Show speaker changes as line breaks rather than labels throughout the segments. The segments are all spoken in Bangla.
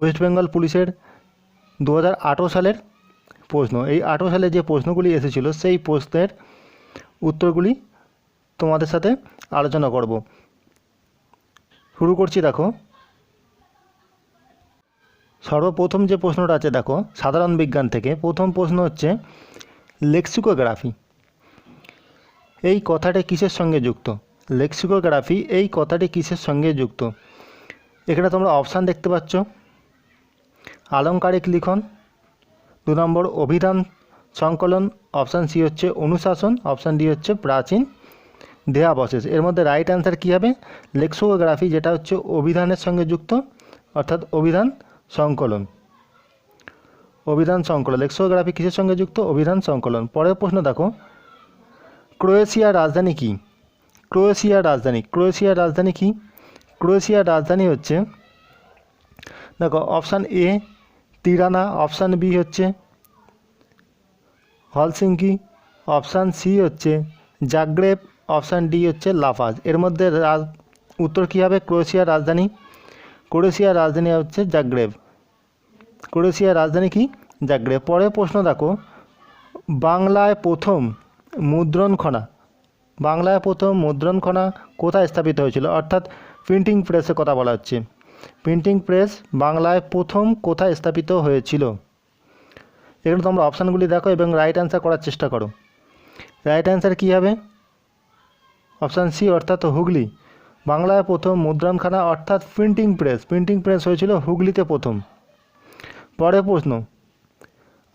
ওয়েস্ট বেঙ্গল পুলিশের দু হাজার আঠেরো সালের প্রশ্ন। এই আঠেরো সালে যে প্রশ্নগুলি এসেছিল, সেই প্রশ্নের উত্তরগুলি তোমাদের সাথে আলোচনা করব। শুরু করছি, দেখো। সর্বপ্রথম যে প্রশ্নটা আছে, দেখো, সাধারণ বিজ্ঞান থেকে, প্রথম প্রশ্ন হচ্ছে লেক্সিকোগ্রাফি। এই কথাটি কিসের সঙ্গে যুক্ত? লেক্সিকোগ্রাফি এই কথাটি কিসের সঙ্গে যুক্ত? এখানে তোমরা অপশান দেখতে পাচ্ছ। আলংকারিক লিখন। দু নম্বর, অভিধান সংকলন, অপশান সি হচ্ছে অনুশাসন, অপশান ডি হচ্ছে প্রাচীন দেহাবশেষ। এর মধ্যে রাইট অ্যান্সার কী হবে? লেক্সোগ্রাফি, যেটা হচ্ছে অভিধানের সঙ্গে যুক্ত, অর্থাৎ অভিধান সংকলন। অভিধান সংকলন, লেক্সোগ্রাফি কিসের সঙ্গে যুক্ত? অভিধান সংকলন। পরের প্রশ্ন দেখো, ক্রোয়েশিয়ার রাজধানী কী? ক্রোয়েশিয়ার রাজধানী। ক্রোয়েশিয়ার রাজধানী কী? ক্রোয়েশিয়ার রাজধানী হচ্ছে, দেখো, option A Tirana option B হচ্ছে। হলসিঙ্কি অপশান সি হচ্ছে। জাগ্রেব অপশান ডি হচ্ছে লাফাজ। এর মধ্যে উত্তর কী হবে? ক্রোয়েশিয়ার রাজধানী। ক্রোয়েশিয়ার রাজধানী হচ্ছে জাগ্রেব। ক্রোয়েশিয়ার রাজধানী কি? জাগ্রেব। পরের প্রশ্ন দেখো। বাংলায় প্রথম মুদ্রণখনা। বাংলায় প্রথম মুদ্রণখনা কোথায় স্থাপিত হয়েছিল? অর্থাৎ প্রিন্টিং প্রেসের কথা বলা হচ্ছে। প্রিন্টিং প্রেস বাংলায় প্রথম কোথায় স্থাপিত হয়েছিল? এখানে তোমরা অপশানগুলি দেখো এবং রাইট অ্যান্সার করার চেষ্টা করো। রাইট অ্যান্সার কী হবে? অপশান সি অর্থাৎ হুগলি। বাংলায় প্রথম মুদ্রণখানা অর্থাৎ প্রিন্টিং প্রেস প্রিন্টিং প্রেস হয়েছিল হুগলিতে প্রথম। পরের প্রশ্ন,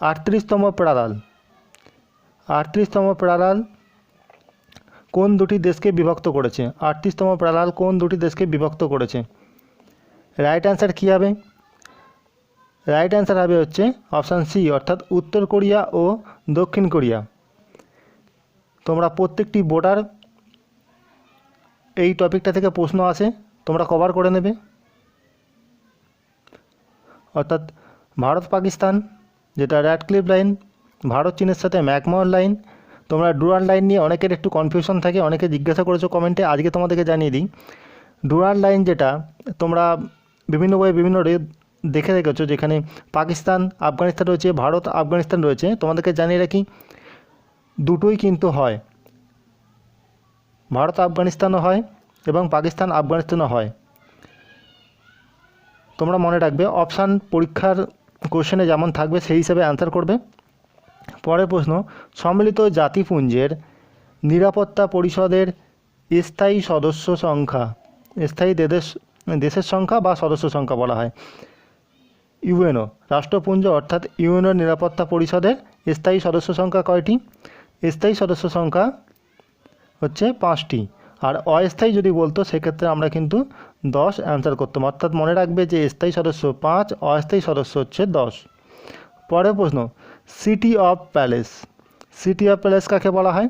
আটত্রিশতম প্রাড়াল আটত্রিশতম প্রাড়াল কোন দুটি দেশকে বিভক্ত করেছে? আটত্রিশতম প্রাড়াল কোন দুটি দেশকে বিভক্ত করেছে? রাইট অ্যান্সার কী হবে? রাইট অ্যান্সার হবে হচ্ছে অপশান সি অর্থাৎ উত্তর কোরিয়া ও দক্ষিণ কোরিয়া। তোমরা প্রত্যেকটি বোর্ডার এই টপিকটা থেকে প্রশ্ন আসে, তোমরা কভার করে নেবে। অর্থাৎ ভারত পাকিস্তান, যেটা র্যাড ক্লিপ লাইন ভারত চীনের সাথে ম্যাকমোহন লাইন তোমরা ডুরাল লাইন নিয়ে অনেকের একটু কনফিউশন থাকে, অনেকে জিজ্ঞাসা করেছ কমেন্টে আজকে তোমাদেরকে জানিয়ে দিই। ডুরাল লাইন যেটা, তোমরা বিভিন্ন বইয়ে বিভিন্ন রে- দেখে রেখেছো যেখানে পাকিস্তান, আফগানিস্তান রয়েছে, ভারত, আফগানিস্তান রয়েছে। তোমাদেরকে জানিয়ে রাখি, দুটোই কিন্তু হয়। ভারত আফগানিস্তানও হয় এবং পাকিস্তান আফগানিস্তানও হয়। তোমরা মনে রাখবে অপশান পরীক্ষার কোশ্চেনে যেমন থাকবে, সেই হিসাবে অ্যান্সার করবে। পরের প্রশ্ন, সম্মিলিত জাতিপুঞ্জের নিরাপত্তা পরিষদের স্থায়ী সদস্য সংখ্যা, স্থায়ী দেশ দেশের সংখ্যা বা সদস্য সংখ্যা বলা হয়। ইউএনও, রাষ্ট্রপুঞ্জ অর্থাৎ ইউএনও নিরাপত্তা পরিষদের স্থায়ী সদস্য সংখ্যা কয়টি? স্থায়ী সদস্য সংখ্যা হচ্ছে পাঁচটি। আর অস্থায়ী যদি বলতো, সেক্ষেত্রে আমরা কিন্তু দশ অ্যান্সার করতাম। অর্থাৎ মনে রাখবে যে স্থায়ী সদস্য পাঁচ, অস্থায়ী সদস্য হচ্ছে দশ। পরের প্রশ্ন city of palace city of palace কাকে বলা হয়?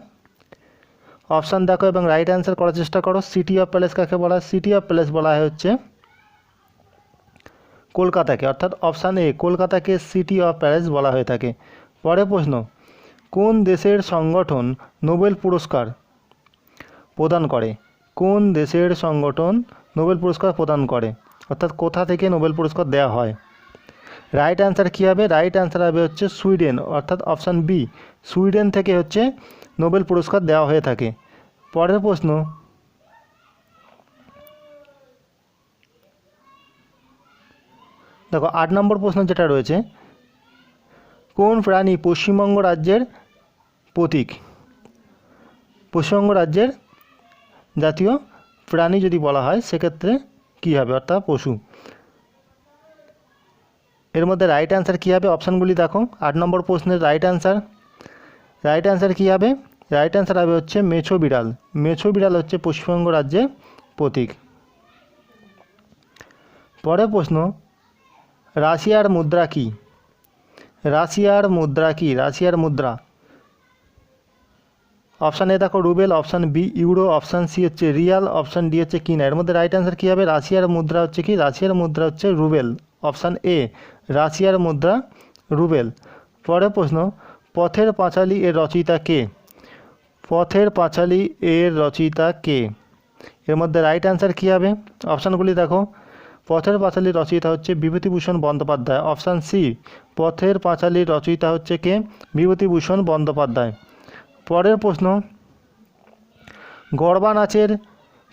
অপশান দেখো এবং রাইট অ্যান্সার করার চেষ্টা করো। সিটি অফ প্যালেস কাকে বলা সিটি অফ প্যালেস বলা হয় হচ্ছে কলকাতাকে। অর্থাৎ অপশান এ কলকাতাকে সিটি অফ প্যালেস বলা হয়ে থাকে। পরের প্রশ্ন, কোন দেশের সংগঠন নোবেল পুরস্কার প্রদান করে? কোন দেশের সংগঠন নোবেল পুরস্কার প্রদান করে? অর্থাৎ কোথা থেকে নোবেল পুরস্কার দেওয়া হয়? রাইট অ্যান্সার কী হবে? রাইট অ্যান্সার হবে হচ্ছে সুইডেন। অর্থাৎ অপশান বি সুইডেন থেকে হচ্ছে নোবেল পুরস্কার দেওয়া হয়ে থাকে। পরের প্রশ্ন, দেখো, আট নম্বর প্রশ্ন যেটা রয়েছে, কোন প্রাণী পশ্চিমবঙ্গ রাজ্যের প্রতীক? পশ্চিমবঙ্গ রাজ্যের জাতীয় প্রাণী যদি বলা হয়, সেক্ষেত্রে কী হবে? অর্থাৎ পশু। এর মধ্যে রাইট অ্যান্সার কী হবে? অপশানগুলি দেখো। আট নম্বর প্রশ্নের রাইট অ্যান্সার রাইট অ্যান্সার কী হবে? রাইট অ্যান্সার হবে হচ্ছে মেছো বিড়াল। মেছো বিড়াল হচ্ছে পশ্চিমবঙ্গ রাজ্যের প্রতীক। পরের প্রশ্ন, রাশিয়ার মুদ্রা কী? রাশিয়ার মুদ্রা কী? রাশিয়ার মুদ্রা। অপশান এ দেখো rouble option B euro option C হচ্ছে রিয়াল অপশান ডি হচ্ছে কিনা। এর মধ্যে রাইট অ্যান্সার কী হবে? রাশিয়ার মুদ্রা হচ্ছে কি? রাশিয়ার মুদ্রা হচ্ছে রুবেল। অপশান এ রাশিয়ার মুদ্রা রুবেল। পরের প্রশ্ন, পথের পাঁচালী এর রচয়িতা কে? পথের পাঁচালী এর রচয়িতা কে? এর মধ্যে রাইট অ্যান্সার কী হবে? অপশানগুলি দেখো। পথের পাঁচালীর রচয়িতা হচ্ছে বিভূতিভূষণ বন্দ্যোপাধ্যায়। অপশান সি পথের পাঁচালীর রচয়িতা হচ্ছে কে? বিভূতিভূষণ বন্দ্যোপাধ্যায়। পরের প্রশ্ন গরবা নাচের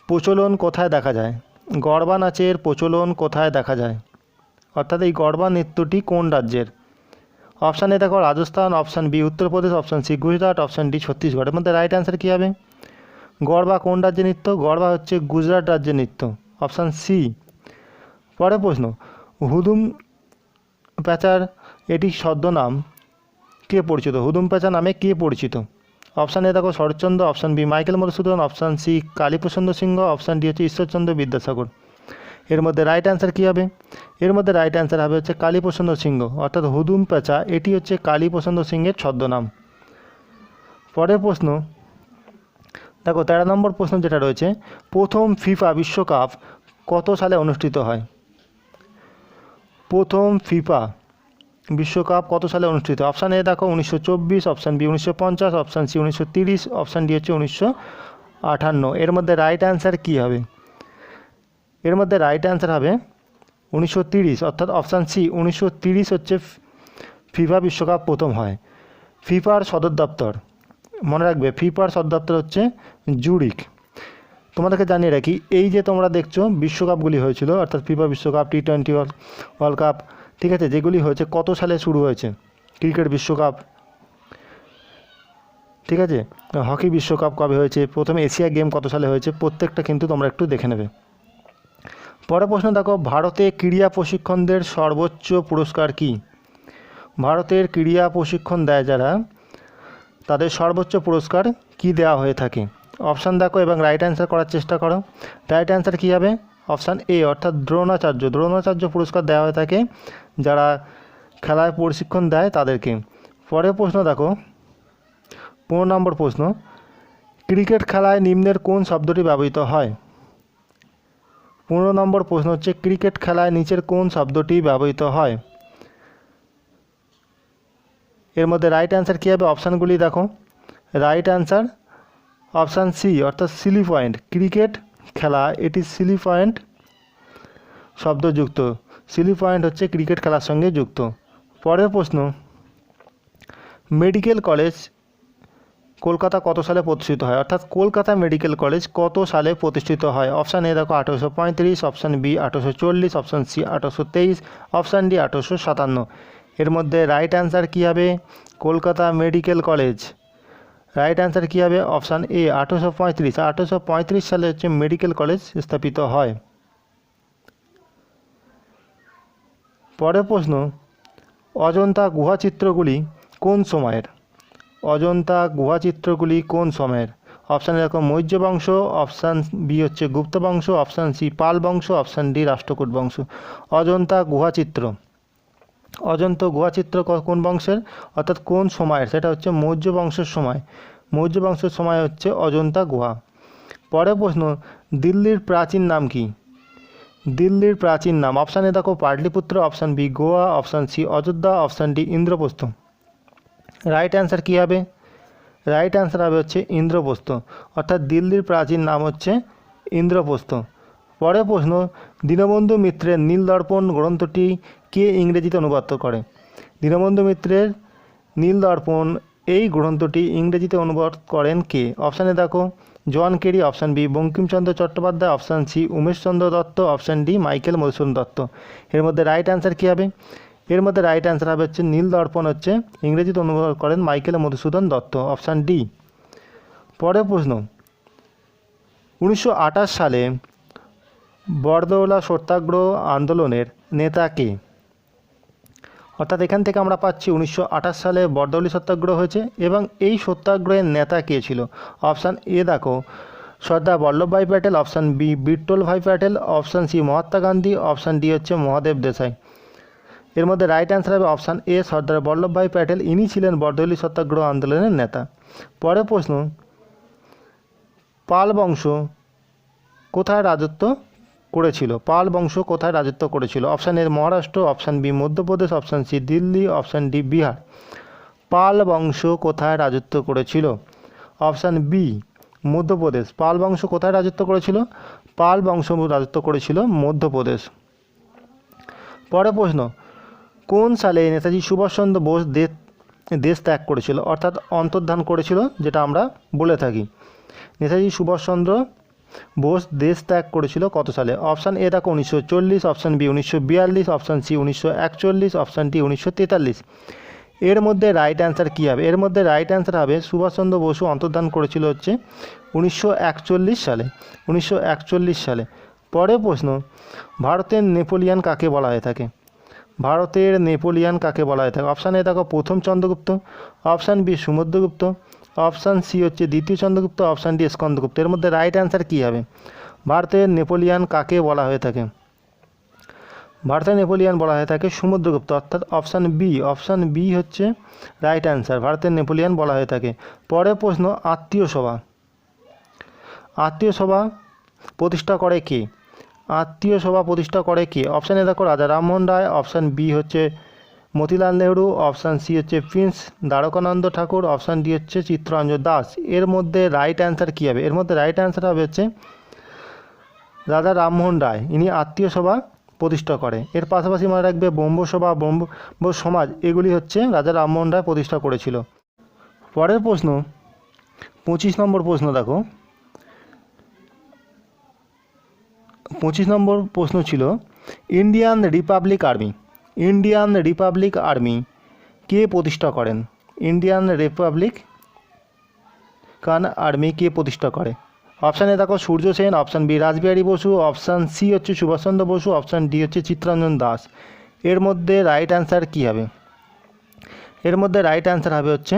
প্রচলন কোথায় দেখা যায়? গরবা নাচের প্রচলন কোথায় দেখা যায়? অর্থাৎ এই গরবা নৃত্যটি কোন রাজ্যের? অপশান এ দেখো Rajasthan option B Uttar Pradesh option C Gujarat option D ছত্তিশগড়ের মধ্যে রাইট অ্যান্সার কী হবে? গরবা কোন রাজ্যের নৃত্য? গরবা হচ্ছে গুজরাট রাজ্যের নৃত্য। অপশান সি পরের প্রশ্ন। হুদুম প্যাচার এটি ছদ্মনাম কে পরিচিত? হুদুম প্যাচা নামে কে পরিচিত? অপশান এ দেখো Saratchandra option B Michael Madhusudan option C Kaliprasanna Singha option D হচ্ছে ঈশ্বরচন্দ্র বিদ্যাসাগর। এর মধ্যে রাইট অ্যান্সার কী হবে? এর মধ্যে রাইট অ্যান্সার হবে হচ্ছে কালীপ্রসন্ন সিংহ, অর্থাৎ হুদুম পেঁচা, এটি হচ্ছে কালীপ্রসন্ন সিংহের ছদ্মনাম। পরের প্রশ্ন, দেখো, তেরো নম্বর প্রশ্ন যেটা রয়েছে, প্রথম ফিফা বিশ্বকাপ কত সালে অনুষ্ঠিত হয়? প্রথম ফিফা বিশ্বকাপ কত সালে অনুষ্ঠিত? অপশান এ দেখো, উনিশশো চব্বিশ অপশান বি উনিশশো পঞ্চাশ অপশান সি উনিশশো তিরিশ অপশান ডি হচ্ছে উনিশশো আটান্ন এর মধ্যে রাইট অ্যান্সার কী হবে? এর মধ্যে রাইট অ্যান্সার হবে উনিশশো অর্থাৎ অপশান সি উনিশশো হচ্ছে ফিফা বিশ্বকাপ প্রথম হয়। ফিফার সদর দপ্তর, মনে রাখবে ফিফার সদর দপ্তর হচ্ছে জুরিক তোমাদেরকে জানিয়ে রাখি, এই যে তোমরা দেখছ বিশ্বকাপগুলি হয়েছিল, অর্থাৎ ফিফা বিশ্বকাপ টি টোয়েন্টি ওয়ার্ল্ড কাপ ঠিক আছে, যেগুলি হয়েছে, কত সালে শুরু হয়েছে? ক্রিকেট বিশ্বকাপ, ঠিক আছে? হকি বিশ্বকাপ কবে হয়েছে? প্রথমে এশিয়া গেম কত সালে হয়েছে? প্রত্যেকটা কিন্তু তোমরা একটু দেখে নেবে। পরের প্রশ্ন দেখো, ভারতে ক্রীড়া প্রশিক্ষণদের সর্বোচ্চ পুরস্কার কি? ভারতের ক্রীড়া প্রশিক্ষণ দেয় যারা, তাদের সর্বোচ্চ পুরস্কার কি দেওয়া হয়ে থাকে? অপশান দেখো এবং রাইট অ্যান্সার করার চেষ্টা করো। রাইট অ্যান্সার কী হবে? অপশান এ অর্থাৎ দ্রোণাচার্য। দ্রোণাচার্য পুরস্কার দেওয়া হয়ে থাকে যারা খেলায় প্রশিক্ষণ দেয় তাদেরকে। পরের প্রশ্ন দেখো, পনেরো নম্বর প্রশ্ন, ক্রিকেট খেলায় নিম্নের কোন শব্দটি ব্যবহৃত হয়? পনেরো নম্বর প্রশ্ন হচ্ছে, ক্রিকেট খেলায় নিচের কোন শব্দটি ব্যবহৃত হয়? এর মধ্যে রাইট অ্যান্সার কী হবে? অপশানগুলি দেখো। রাইট অ্যান্সার অপশান সি অর্থাৎ সিলি পয়েন্ট ক্রিকেট খেলা, এটি সিলি পয়েন্ট শব্দযুক্ত। সিলি পয়েন্ট হচ্ছে ক্রিকেট খেলার সঙ্গে যুক্ত। পরের প্রশ্ন মেডিকেল কলেজ কলকাতা কত সালে প্রতিষ্ঠিত হয়? অর্থাৎ কলকাতা মেডিকেল কলেজ কত সালে প্রতিষ্ঠিত হয়? অপশান এ দেখো আঠেরোশো পঁয়ত্রিশ, অপশান বি আঠেরোশো চল্লিশ, অপশান সি আঠেরোশো তেইশ, অপশান ডি আঠেরোশো সাতান্ন। এর মধ্যে রাইট অ্যান্সার কী হবে? Kolkata medical college. Right answer কী হবে? অপশান এ আঠেরোশো পঁয়ত্রিশ। আঠেরোশো পঁয়ত্রিশ সালে হচ্ছে মেডিকেল কলেজ স্থাপিত হয়। পরের প্রশ্ন, অজন্তা গুহাচিত্রগুলি কোন সময়ের? অজন্তা গুহাচিত্রগুলি কোন সময়ের অপশান এরকম মৌর্য বংশ, অপশান বি হচ্ছে গুপ্ত বংশ, অপশান সি পাল বংশ, অপশান ডি রাষ্ট্রকূট বংশ। অজন্তা গুহাচিত্র অজন্ত গুহাচিত্র কোন বংশের? অর্থাৎ কোন সময়ের? সেটা হচ্ছে মৌর্য বংশের সময়। মৌর্য বংশের সময় হচ্ছে অজন্তা গুহা। পরের প্রশ্ন, দিল্লির প্রাচীন নাম কি? দিল্লির প্রাচীন নাম। অপশানে দেখো, Pataliputra, option B Goa, option C Ayodhya, option D Indraprastha. Right answer কী হবে? রাইট অ্যান্সার হবে হচ্ছে ইন্দ্রপ্রস্থ। অর্থাৎ দিল্লির প্রাচীন নাম হচ্ছে ইন্দ্রপ্রস্থ। পরের প্রশ্ন, দীনবন্ধু মিত্রের নীলদর্পণ গ্রন্থটি কে ইংরেজিতে অনুবাদ করে? দীনবন্ধু মিত্রের নীলদর্পণ এই গ্রন্থটি ইংরেজিতে অনুবাদ করেন কে? অপশানে দেখো John Carey option B Bankimchandra Chattopadhyay option C Umeshchandra Dutta option D Michael Madhusudan Dutta. এর মধ্যে রাইট অ্যান্সার কী হবে? এর মধ্যে রাইট অ্যান্সার হবে হচ্ছে নীল দর্পণ হচ্ছে ইংরেজিতে অনুবাদ করেন Michael Madhusudan Dutta option D পরের প্রশ্ন, উনিশশো আঠাশ সালে বরদৌলা সত্যাগ্রহ আন্দোলনের নেতা কে? অর্থাৎ এখান থেকে আমরা পাচ্ছি উনিশশো আঠাশ সালে বরদৌলি সত্যাগ্রহ হয়েছে এবং এই সত্যাগ্রহের নেতা কে ছিল? অপশান এ দেখো, Sardar Vallabhbhai Patel option B Vitthal Bhai Patel option C Mahatma Gandhi option D হচ্ছে মহাদেব দেশাই। এর মধ্যে রাইট অ্যান্সার হবে অপশান এ সর্দার বল্লভভাই প্যাটেল। ইনি ছিলেন বরদৌলি সত্যাগ্রহ আন্দোলনের নেতা। পরের প্রশ্ন, পাল বংশ কোথায় রাজত্ব করেছিল? পাল বংশ কোথায় রাজত্ব করেছিল? Option A Maharashtra option B Madhya Pradesh option C Delhi option D Bihar. Pala বংশ কোথায় রাজত্ব করেছিল? Option B Madhya Pradesh. পাল বংশ কোথায় রাজত্ব করেছিল? পাল বংশ রাজত্ব করেছিল মধ্যপ্রদেশ। পরে প্রশ্ন কোন সালে নেতাজি সুভাষচন্দ্র বোস দেশ দেশ ত্যাগ করেছিল? অর্থাৎ অন্তর্ধান করেছিল, যেটা আমরা বলে থাকি। নেতাজি সুভাষচন্দ্র বোস দেশ ত্যাগ করেছিল কত সালে? অপশান এ দেখো, উনিশশো চল্লিশ, অপশান বি উনিশশো বিয়াল্লিশ, অপশান সি উনিশশো একচল্লিশ, অপশান ডি উনিশশো তেতাল্লিশ। এর মধ্যে রাইট অ্যান্সার কী হবে? এর মধ্যে রাইট অ্যান্সার হবে সুভাষচন্দ্র বসু অন্তর্ধান করেছিল হচ্ছে উনিশশো একচল্লিশ সালে। উনিশশো একচল্লিশ সালে। পরের প্রশ্ন, ভারতের নেপোলিয়ান কাকে বলা হয়ে থাকে? ভারতের নেপোলিয়ান কাকে বলা হয়ে? থাকে অপশান এ দেখো, প্রথম Chandragupta option B Samudragupta option C হচ্ছে দ্বিতীয় চন্দ্রগুপ্ত অপশান ডি স্কন্দগুপ্ত এর মধ্যে রাইট অ্যান্সার কী হবে? ভারতের নেপোলিয়ান কাকে বলা হয়ে থাকে? ভারতের নেপোলিয়ান বলা হয়ে থাকে সমুদ্রগুপ্ত, অর্থাৎ অপশান বি অপশান বি হচ্ছে রাইট অ্যান্সার ভারতের নেপোলিয়ান বলা হয়ে থাকে। পরের প্রশ্ন, আত্মীয় সভা। আত্মীয় সভা প্রতিষ্ঠা করে কে? আত্মীয় সভা প্রতিষ্ঠা করে কে? অপশানে দেখো, রাজা রামমোহন রায়। অপশান বি হচ্ছে মতিলাল নেহরু। অপশান সি হচ্ছে prince Dwarkanath Tagore. Option D হচ্ছে চিত্তরঞ্জন দাস। এর মধ্যে রাইট অ্যান্সার কী হবে? এর মধ্যে রাইট অ্যান্সার হবে হচ্ছে রাজা রামমোহন রায়। ইনি আত্মীয় সভা প্রতিষ্ঠা করে। এর পাশাপাশি মনে রাখবে ব্রহ্ম সভা ব্রহ্ম সমাজ। এগুলি হচ্ছে রাজা রামমোহন রায় প্রতিষ্ঠা করেছিল। পরের প্রশ্ন, পঁচিশ নম্বর প্রশ্ন দেখো। পঁচিশ নম্বর প্রশ্ন ছিল, Indian republic army, Indian republic army কে প্রতিষ্ঠা করেন? ইন্ডিয়ান রিপাবলিক কান আর্মি কে প্রতিষ্ঠা করে? অপশানে দেখো, Surya Sen, option B Rashbehari Basu, option C হচ্ছে সুভাষচন্দ্র বসু, অপশান ডি হচ্ছে চিত্তরঞ্জন দাস। এর মধ্যে রাইট অ্যান্সার কী হবে? এর মধ্যে রাইট অ্যান্সার হবে হচ্ছে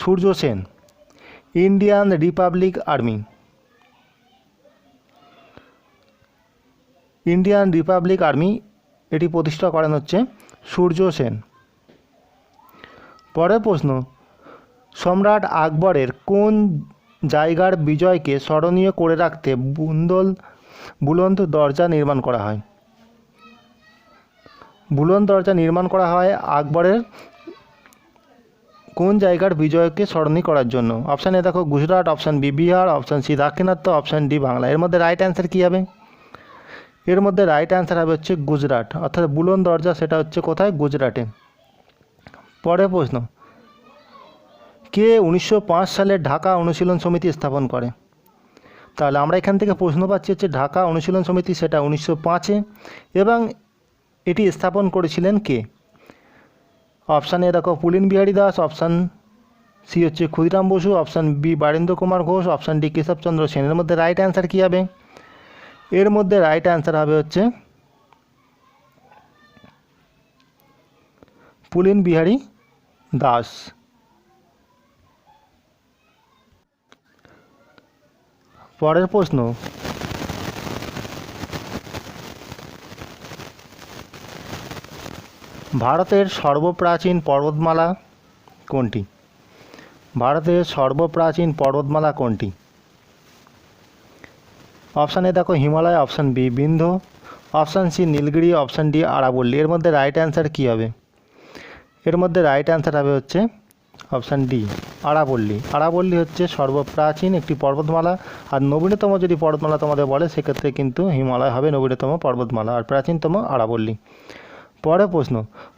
Surya Sen, Indian republic army Indian republic army এটি প্রতিষ্ঠা করেন হচ্ছে সূর্য সেন। পরের প্রশ্ন, সম্রাট আকবরের কোন জায়গার বিজয়কে স্মরণীয় করে রাখতে বুন্দল বুলন্দ দরজা নির্মাণ করা হয়? বুলন্দ দরজা নির্মাণ করা হয় আকবরের কোন জায়গার বিজয়কে স্মরণীয় করার জন্য? অপশান এ দেখো, Gujarat, option B Bihar, option C Dakshinatya, option D Bangla. এর মধ্যে রাইট অ্যান্সার কী হবে? এর মধ্যে রাইট অ্যান্সার হবে হচ্ছে গুজরাট, অর্থাৎ বুলন দরজা সেটা হচ্ছে কোথায়? গুজরাটে। পরের প্রশ্ন, কে উনিশশো পাঁচ সালে ঢাকা অনুশীলন সমিতি স্থাপন করে? তাহলে আমরা এখান থেকে প্রশ্ন পাচ্ছি হচ্ছে ঢাকা অনুশীলন সমিতি সেটা উনিশশো পাঁচে, এবং এটি স্থাপন করেছিলেন কে? অপশান এ দেখো, পুলিন বিহারী দাস, অপশান সি হচ্ছে Khudiram Basu, option B Barendra Kumar Ghosh, option D Keshabchandra সেনের মধ্যে রাইট অ্যান্সার কী হবে? এর মধ্যে রাইট অ্যান্সার হবে হচ্ছে পুলিন বিহারী দাস। পরের প্রশ্ন। ভারতের সর্বপ্রাচীন পর্বতমালা কোনটি? ভারতের সর্বপ্রাচীন পর্বতমালা কোনটি? অপশান এ দেখো Himalaya, option B Vindhya option C Nilgiri, option D আরাবল্লী। এর মধ্যে রাইট অ্যান্সার কী হবে? এর মধ্যে রাইট অ্যান্সার হবে হচ্ছে অপশান ডি আরাবল্লী। আরাবল্লী হচ্ছে সর্বপ্রাচীন একটি পর্বতমালা আর নবীনতম যদি পর্বতমালা তোমাদের বলে, সেক্ষেত্রে কিন্তু হিমালয় হবে নবীনতম পর্বতমালা আর প্রাচীনতম আরাবল্লী। পরের প্রশ্ন,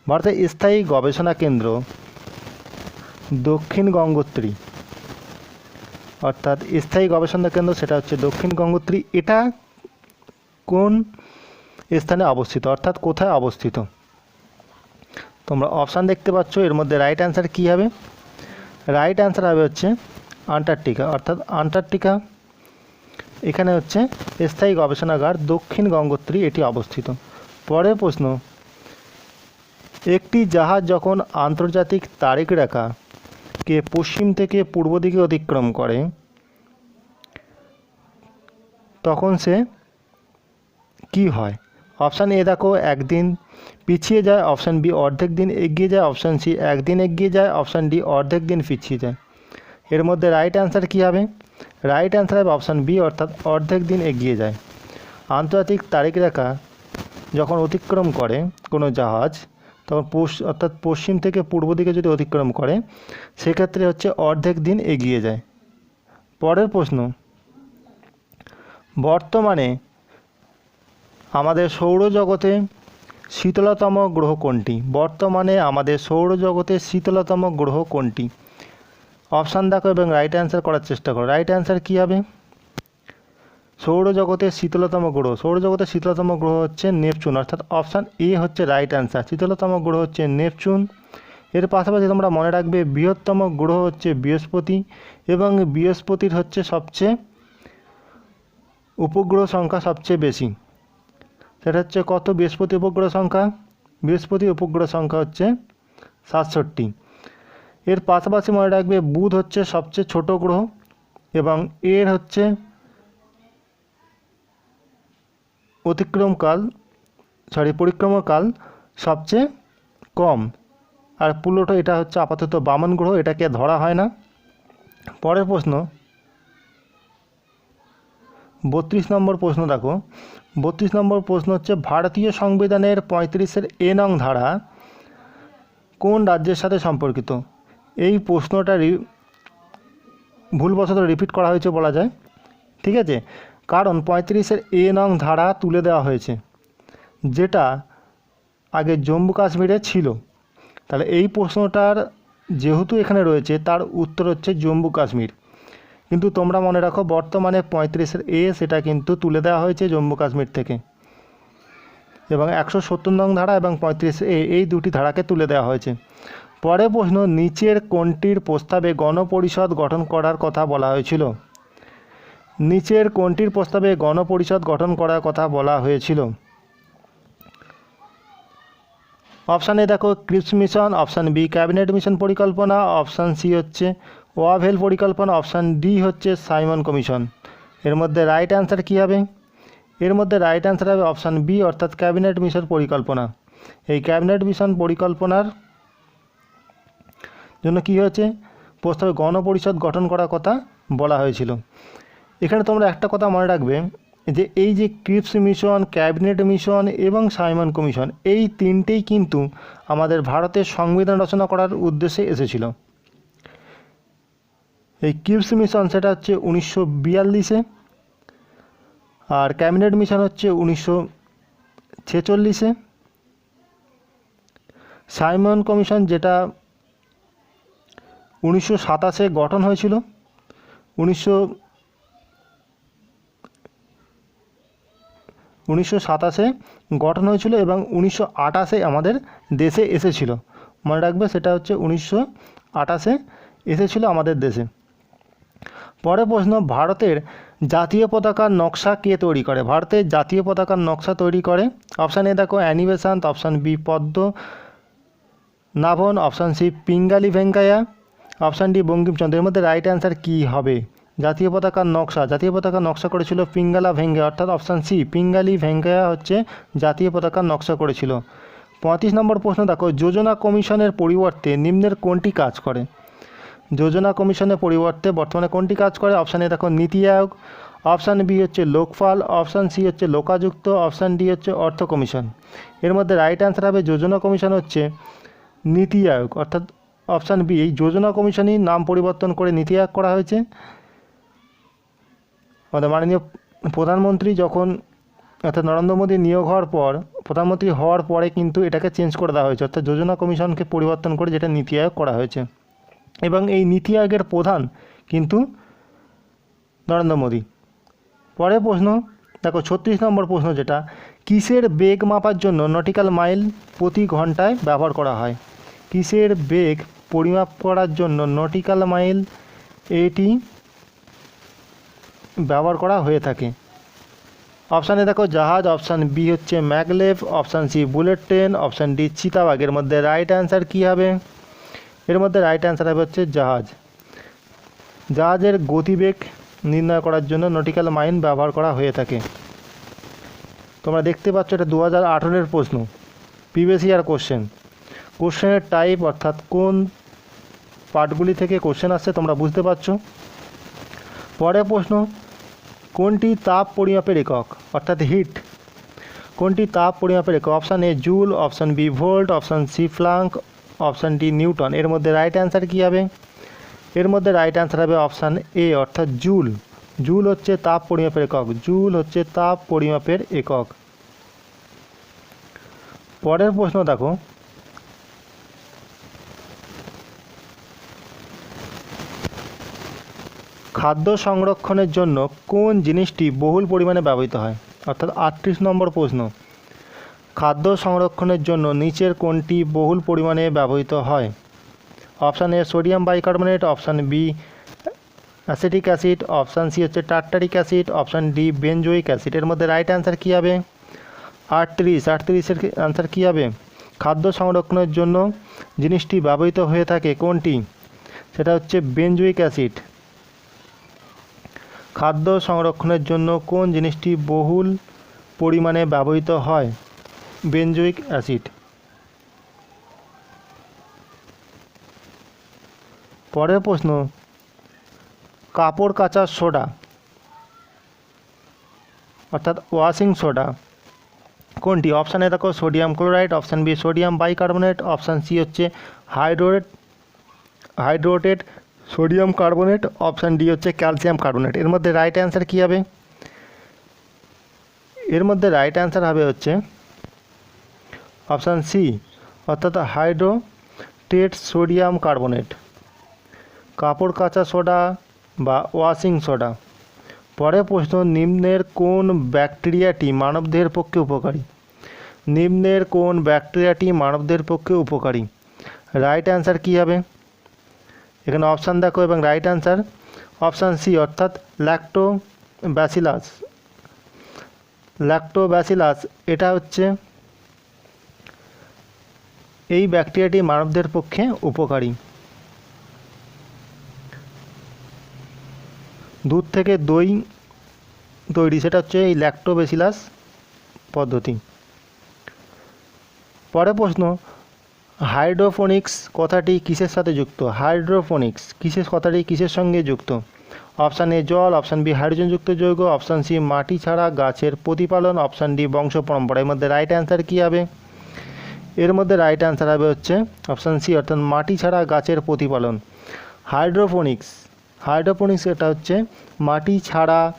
ভারতের স্থায়ী গবেষণা কেন্দ্র দক্ষিণ গঙ্গোত্রী। অর্থাৎ স্থায়ী গবেষণা কেন্দ্র সেটা হচ্ছে দক্ষিণ গঙ্গোত্রী। এটা কোন স্থানে অবস্থিত? অর্থাৎ কোথায় অবস্থিত? তোমরা অপশান দেখতে পাচ্ছ, এর মধ্যে রাইট অ্যান্সার কী হবে? রাইট অ্যান্সার হবে হচ্ছে আন্টার্কটিকা। অর্থাৎ আন্টার্কটিকা, এখানে হচ্ছে স্থায়ী গবেষণাগার দক্ষিণ গঙ্গোত্রী এটি অবস্থিত। পরের প্রশ্ন, একটি জাহাজ যখন আন্তর্জাতিক তারিখ রেখা কে পশ্চিম থেকে পূর্ব দিকে অতিক্রম করে, তখন সে কি হয়? অপশান এ দেখো, একদিন পিছিয়ে যায়, অপশান বি অর্ধেক দিন এগিয়ে যায়, অপশান সি একদিন এগিয়ে যায়, অপশান ডি অর্ধেক দিন পিছিয়ে যায়। এর মধ্যে রাইট অ্যান্সার কী হবে? রাইট অ্যান্সার হবে অপশান বি, অর্থাৎ অর্ধেক দিন এগিয়ে যায়। আন্তর্জাতিক তারিখ রেখা যখন অতিক্রম করে কোনো জাহাজ তখন পশ্চ অর্থাৎ পশ্চিম থেকে পূর্ব দিকে যদি অতিক্রম করে, সেক্ষেত্রে হচ্ছে অর্ধেক দিন এগিয়ে যায়। পরের প্রশ্ন, বর্তমানে আমাদের সৌরজগতে শীতলতম গ্রহ কোনটি? বর্তমানে আমাদের সৌরজগতে শীতলতম গ্রহ কোনটি? অপশান দেখো এবং রাইট অ্যান্সার করার চেষ্টা করো। রাইট অ্যান্সার কী হবে? সৌরজগতের শীতলতম গ্রহ। সৌরজগতের শীতলতম গ্রহ হচ্ছে নেপচুন, অর্থাৎ অপশান এ হচ্ছে রাইট অ্যান্সার শীতলতম গ্রহ হচ্ছে নেপচুন। এর পাশাপাশি তোমরা মনে রাখবে বৃহত্তম গ্রহ হচ্ছে বৃহস্পতি এবং বৃহস্পতির হচ্ছে সবচেয়ে উপগ্রহ সংখ্যা সবচেয়ে বেশি। সেটা হচ্ছে কত? বৃহস্পতি উপগ্রহ সংখ্যা। বৃহস্পতি উপগ্রহ সংখ্যা হচ্ছে সাতষট্টি। এর পাশাপাশি মনে রাখবে বুধ হচ্ছে সবচেয়ে ছোট গ্রহ এবং এর হচ্ছে অতিক্রমকাল সরি পরিক্রমাকাল সবচেয়ে কম। আর পুলোটো এটা হচ্ছে আপাতত বামন গ্রহ, এটাকে ধরা হয় না। পরের প্রশ্ন, বত্রিশ নম্বর প্রশ্ন দেখো। বত্রিশ নম্বর প্রশ্ন হচ্ছে, ভারতীয় সংবিধানের পঁয়ত্রিশের এ নং ধারা কোন রাজ্যের সাথে সম্পর্কিত? এই প্রশ্নটা রি- ভুলবশত রিপিট করা হয়েছে বলা যায়। ঠিক আছে? কারণ পঁয়ত্রিশের এ নং ধারা তুলে দেওয়া হয়েছে, যেটা আগে জম্মু কাশ্মীরে ছিল। তাহলে এই প্রশ্নটার যেহেতু এখানে রয়েছে, তার উত্তর হচ্ছে জম্মু কাশ্মীর। কিন্তু তোমরা মনে রাখো, বর্তমানে পঁয়ত্রিশের এ সেটা কিন্তু তুলে দেওয়া হয়েছে জম্মু কাশ্মীর থেকে। এবং একশো সত্তর নং ধারা এবং পঁয়ত্রিশ এ, এই দুটি ধারাকে তুলে দেওয়া হয়েছে। পরে প্রশ্ন, নিচের কোনটির প্রস্তাবে গণপরিষদ গঠন করার কথা বলা হয়েছিল? নিচের কোনটির প্রস্তাবে গণপরিষদ গঠন করার কথা বলা হয়েছিল। অপশান দেখো, Cripps mission, option B, cabinet mission পরিকল্পনা, অপশান সি হচ্ছে ওয়াভেল পরিকল্পনা, অপশান ডি হচ্ছে সাইমন কমিশন। এর মধ্যে রাইট অ্যান্সার কী হবে? এর মধ্যে রাইট অ্যান্সার হবে অপশান বি, অর্থাৎ ক্যাবিনেট মিশন পরিকল্পনা। এই ক্যাবিনেট মিশন পরিকল্পনার জন্য কী হয়েছে? প্রস্তাবে গণপরিষদ গঠন করার কথা বলা হয়েছিল। এখানে তোমরা একটা কথা মনে রাখবে যে এই যে ক্রিপস মিশন, ক্যাবিনেট মিশন এবং সাইমন কমিশন, এই তিনটেই কিন্তু আমাদের ভারতের সংবিধান রচনা করার উদ্দেশ্যে এসেছিল। এই ক্রিপস মিশন সেটা হচ্ছে উনিশশো বিয়াল্লিশে আর ক্যাবিনেট মিশন হচ্ছে উনিশশো ছেচল্লিশে। সাইমন কমিশন যেটা উনিশশো সাতাশে গঠন হয়েছিল, উনিশশো উনিশশো সাতাশে গঠন হয়েছিল এবং উনিশশো আঠাশে আমাদের দেশে এসেছিল। মনে রাখবে সেটা হচ্ছে উনিশশো আঠাশে এসেছিল আমাদের দেশে। পরে প্রশ্ন, ভারতের জাতীয় পতাকার নকশা কে তৈরি করে? ভারতের জাতীয় পতাকার নকশা তৈরি করে অপশান এ দেখো অ্যানিবেশান্ত অপশান বি পদ্ম, নাভন option C Pingali Venkayya option D Bankimchandra. এর মধ্যে রাইট অ্যান্সার কী হবে? জাতীয় পতাকার নকশা, জাতীয় পতাকার নকশা করেছিল পিঙ্গালা ভেঙ্গে, অর্থাৎ অপশান সি পিঙ্গালি ভেঙ্কাইয়া হচ্ছে জাতীয় পতাকার নকশা করেছিল। পঁয়ত্রিশ নম্বর প্রশ্ন দেখো, যোজনা কমিশনের পরিবর্তে নিম্নের কোনটি কাজ করে? যোজনা কমিশনের পরিবর্তে বর্তমানে কোনটি কাজ করে? অপশান দেখো, নীতি আয়োগ অপশান বি হচ্ছে লোকপাল অপশান সি হচ্ছে লোকাযুক্ত অপশান ডি হচ্ছে অর্থ কমিশন। এর মধ্যে রাইট অ্যান্সার হবে, যোজনা কমিশন হচ্ছে নীতি আয়োগ, অর্থাৎ অপশান বি এই যোজনা কমিশনই নাম পরিবর্তন করে নীতি আয়োগ করা হয়েছে। আমাদের মাননীয় প্রধানমন্ত্রী যখন অর্থাৎ নরেন্দ্র মোদী নিয়োগ হওয়ার পর, প্রধানমন্ত্রী হওয়ার পরে কিন্তু এটাকে চেঞ্জ করে দেওয়া হয়েছে। অর্থাৎ যোজনা কমিশনকে পরিবর্তন করে যেটা নীতি আয়োগ করা হয়েছে। এবং এই নীতি আয়োগের প্রধান কিন্তু নরেন্দ্র মোদী। পরের প্রশ্ন, দেখো ছত্রিশ নম্বর প্রশ্ন যেটা, কিসের বেগ মাপার জন্য নটিক্যাল মাইল প্রতি ঘন্টায় ব্যবহার করা হয়? কিসের বেগ পরিমাপ করার জন্য নটিক্যাল মাইল এটি ব্যবহার করা হয়ে থাকে। অপশানে দেখো, জাহাজ অপশান বি হচ্ছে maglev option C bullet train option D চিতাবাগ এর মধ্যে রাইট অ্যান্সার কী হবে? এর মধ্যে রাইট অ্যান্সার হবে হচ্ছে জাহাজ। জাহাজের গতিবেগ নির্ণয় করার জন্য নটিক্যাল মাইন ব্যবহার করা হয়ে থাকে। তোমরা দেখতে পাচ্ছ এটা দু হাজার আঠেরোর প্রশ্ন। প্রিভিয়াস ইয়ার কোশ্চেন কোশ্চেনের টাইপ অর্থাৎ কোন পার্টগুলি থেকে কোশ্চেন আসছে তোমরা বুঝতে পারছ? পরের প্রশ্ন, কোনটি তাপ পরিমাপের একক? অর্থাৎ হিট। কোনটি তাপ পরিমাপের একক? Option A, joule, option B, volt, option C, Planck, option D, newton. এর মধ্যে রাইট অ্যান্সার কী হবে? এর মধ্যে রাইট অ্যান্সার হবে অপশান এ, অর্থাৎ জুল। জুল হচ্ছে তাপ পরিমাপের একক। জুল হচ্ছে তাপ পরিমাপের একক। পরের প্রশ্ন দেখো খাদ্য সংরক্ষণের জন্য কোন জিনিসটি বহুল পরিমাণে ব্যবহৃত হয়? অর্থাৎ আটত্রিশ নম্বর প্রশ্ন। খাদ্য সংরক্ষণের জন্য নিচের কোনটি বহুল পরিমাণে ব্যবহৃত হয়? Option A sodium bicarbonate, option B acetic acid, option C হচ্ছে tartaric acid, option D benzoic acid. এর মধ্যে রাইট অ্যান্সার কী হবে? আটত্রিশ। আটত্রিশের অ্যান্সার কী হবে? খাদ্য সংরক্ষণের জন্য জিনিসটি ব্যবহৃত হয়ে থাকে কোনটি? সেটা হচ্ছে বেনজোইক অ্যাসিড। খাদ্য সংরক্ষণের জন্য কোন জিনিসটি বহুল পরিমাণে ব্যবহৃত হয়? Benzoic acid. পরের প্রশ্ন, কাপড় কাচার সোডা, অর্থাৎ ওয়াশিং সোডা, কোনটি? অপশানে দেখো, sodium chloride, option B sodium bicarbonate, option C হচ্ছে hydrated hydrated sodium carbonate, option D হচ্ছে ক্যালসিয়াম কার্বনেট। এর মধ্যে রাইট অ্যান্সার কী হবে? এর মধ্যে রাইট অ্যান্সার হবে হচ্ছে অপশান সি, অর্থাৎ হাইড্রোটেড সোডিয়াম কার্বনেট। কাপড় কাচা সোডা বা ওয়াশিং সোডা। পরের প্রশ্ন, নিম্নের কোন ব্যাকটেরিয়াটি মানবদেহের পক্ষে উপকারী? নিম্নের কোন ব্যাকটেরিয়াটি মানবদেহের পক্ষে উপকারী? রাইট অ্যান্সার কী হবে? এখানে অপশান দেখো এবং রাইট অ্যান্সার অপশান সি অর্থাৎ ল্যাক্টো ব্যাসিলাস ল্যাক্টো ব্যাসিলাস এটা হচ্ছে এই ব্যাকটেরিয়াটি মানবদের পক্ষে উপকারী। দুধ থেকে দই তৈরি, সেটা হচ্ছে এই ল্যাক্টোবেসিলাস পদ্ধতি। পরে প্রশ্ন হাইড্রোফোনিক্স কথাটি কিসের সাথে যুক্ত? হাইড্রোফোনিক্স কিসের কথাটি কিসের সঙ্গে যুক্ত? অপশান এ জল, অপশান বি হাইড্রোজেনযুক্ত যৌগ, অপশান সি মাটি ছাড়া গাছের প্রতিপালন, অপশান ডি বংশ পরম্পরা। এর মধ্যে রাইট অ্যান্সার কী হবে? এর মধ্যে রাইট অ্যান্সার হবে হচ্ছে অপশান সি, অর্থাৎ মাটি ছাড়া গাছের প্রতিপালন। হাইড্রোফোনিক্স হাইড্রোপনিক্স এটা হচ্ছে মাটি ছাড়া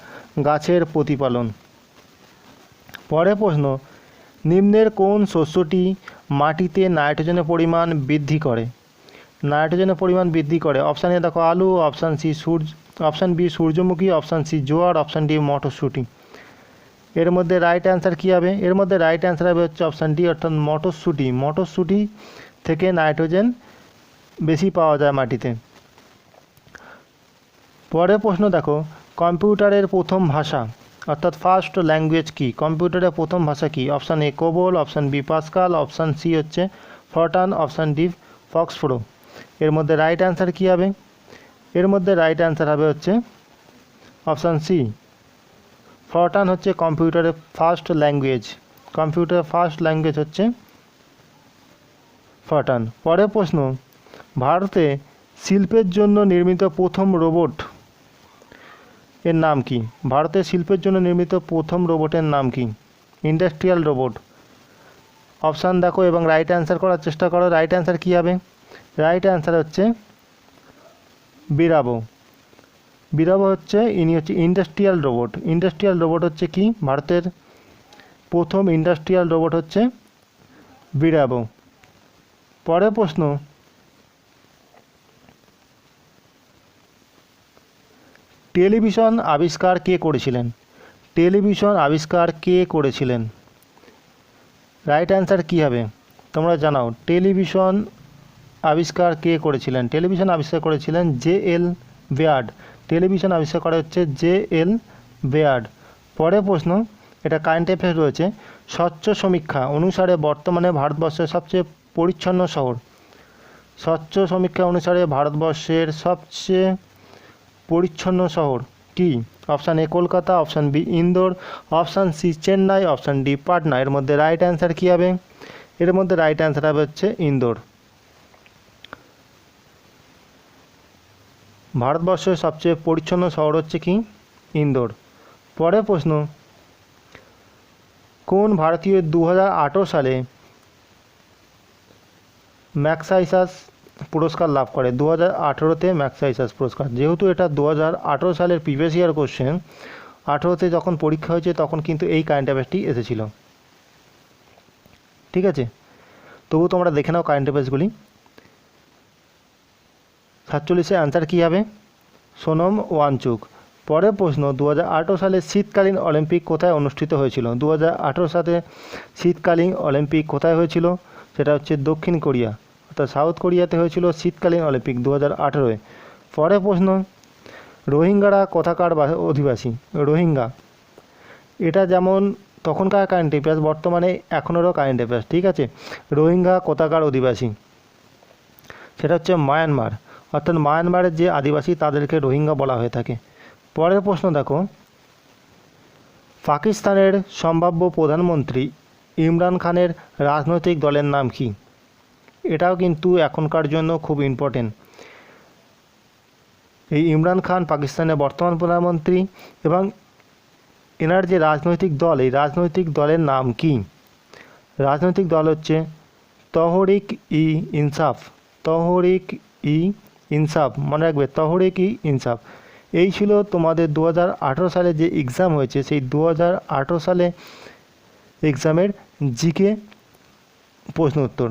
গাছের প্রতিপালন। পরে প্রশ্ন নিম্নের কোন শস্যটি মাটিতে নাইট্রোজেনের পরিমাণ বৃদ্ধি করে। নাইট্রোজেনের পরিমাণ বৃদ্ধি করে। অপশান এ দেখো, আলু, অপশান সি সূর্য, অপশান বি সূর্যমুখী, অপশান সি জোয়ার, অপশান ডি মটরশুঁটি। এর মধ্যে রাইট অ্যান্সার কী হবে? এর মধ্যে রাইট অ্যান্সার হবে হচ্ছে অপশান ডি, অর্থাৎ মটরশুঁটি। মটরশুঁটি থেকে নাইট্রোজেন বেশি পাওয়া যায় মাটিতে। পরের প্রশ্ন দেখো, কম্পিউটারের প্রথম ভাষা অর্থাৎ ফার্স্ট ল্যাঙ্গুয়েজ কি? কম্পিউটারের প্রথম ভাষা কি? Option A COBOL option B Pascal option C হচ্ছে ফরটান অপশান ডি ফক্সপ্রো এর মধ্যে রাইট অ্যান্সার কী হবে? এর মধ্যে রাইট অ্যান্সার হবে হচ্ছে অপশান সি ফরটান হচ্ছে কম্পিউটারের ফার্স্ট ল্যাঙ্গুয়েজ কম্পিউটারের ফার্স্ট ল্যাঙ্গুয়েজ হচ্ছে ফরটান পরের প্রশ্ন, ভারতে শিল্পের জন্য নির্মিত প্রথম রোবট এর নাম কি? ভারতের শিল্পের জন্য নির্মিত প্রথম রোবটের নাম কি? ইন্ডাস্ট্রিয়াল রোবট অপশান দেখো এবং রাইট অ্যান্সার করার চেষ্টা করো। রাইট অ্যান্সার কী হবে? রাইট অ্যান্সার হচ্ছে বিরাবো। বিরাবো হচ্ছে, ইনি হচ্ছে ইন্ডাস্ট্রিয়াল রোবট ইন্ডাস্ট্রিয়াল রোবট হচ্ছে কি? ভারতের প্রথম ইন্ডাস্ট্রিয়াল রোবট হচ্ছে বিরাবো। পরের প্রশ্ন টেলিভিশন আবিষ্কার কে করেছিলেন? টেলিভিশন আবিষ্কার কে করেছিলেন? রাইট অ্যান্সার কী হবে? তোমরা জানাও, টেলিভিশন আবিষ্কার কে করেছিলেন? টেলিভিশন আবিষ্কার করেছিলেন জে এল বেয়ার্ড। টেলিভিশন আবিষ্কার করা হচ্ছে জে এল বেয়ার্ড। পরের প্রশ্ন, এটা কারেন্ট অ্যাফেয়ার রয়েছে। স্বচ্ছ সমীক্ষা অনুসারে বর্তমানে ভারতবর্ষের সবচেয়ে পরিচ্ছন্ন শহর। স্বচ্ছ সমীক্ষা অনুসারে ভারতবর্ষের সবচেয়ে পরিচ্ছন্ন শহর। কি? Option A Kolkata, option B Indore, option C Chennai, option D Patna. এর মধ্যে রাইট অ্যান্সার কী হবে? এর মধ্যে রাইট অ্যান্সার হবে হচ্ছে ইন্দোর। ভারতবর্ষের সবচেয়ে পরিচ্ছন্ন শহর হচ্ছে কি? ইন্দোর। পরের প্রশ্ন, কোন ভারতীয় দু সালে ম্যাক্সাইসাস পুরস্কার লাভ করে। দু হাজার আঠেরোতে ম্যাক্সাইসাস পুরস্কার। যেহেতু এটা দু হাজার আঠেরো সালের প্রিভিয়াস ইয়ার কোশ্চেন আঠেরোতে যখন পরীক্ষা হয়েছে তখন কিন্তু এই কারেন্ট অ্যাফেয়ার্সটি এসেছিল। ঠিক আছে? তবু তোমরা দেখে নাও কারেন্ট অ্যাফেয়ার্সগুলি সাতচল্লিশে অ্যান্সার কী হবে? সোনম ওয়ানচুক। পরের প্রশ্ন দু সালে শীতকালীন অলিম্পিক কোথায় অনুষ্ঠিত হয়েছিল? দু হাজার আঠেরো সালে শীতকালীন অলিম্পিক কোথায় হয়েছিল? সেটা হচ্ছে দক্ষিণ কোরিয়া। অর্থাৎ সাউথ কোরিয়াতে হয়েছিল শীতকালীন অলিম্পিক দু হাজার আঠেরোয়। পরের প্রশ্ন, রোহিঙ্গারা কথাকার অধিবাসী? রোহিঙ্গা। এটা যেমন তখনকার কারেন্ট অ্যাফেয়ার্স, বর্তমানে এখনেরও কারেন্ট অ্যাফেয়ার্স, ঠিক আছে? রোহিঙ্গা কোথাকার অধিবাসী? সেটা হচ্ছে মায়ানমার। অর্থাৎ মায়ানমারের যে আদিবাসী, তাদেরকে রোহিঙ্গা বলা হয়ে থাকে। পরের প্রশ্ন দেখো, পাকিস্তানের সম্ভাব্য প্রধানমন্ত্রী ইমরান খানের রাজনৈতিক দলের নাম কি? এটাও কিন্তু এখনকার জন্য খুব ইম্পর্টেন্ট এই ইমরান খান পাকিস্তানের বর্তমান প্রধানমন্ত্রী এবং এনার যে রাজনৈতিক দল, এই রাজনৈতিক দলের নাম কি? রাজনৈতিক দল হচ্ছে তহরিক ই ইনসাফ। তহরিক ই ইনসাফ, মনে রাখবে, তহরিক ই ইনসাফ। এই ছিল তোমাদের দু হাজার আঠেরো সালে যে এক্সাম হয়েছে, সেই দু হাজার আঠেরো সালে এক্সামের জিকে প্রশ্ন উত্তর।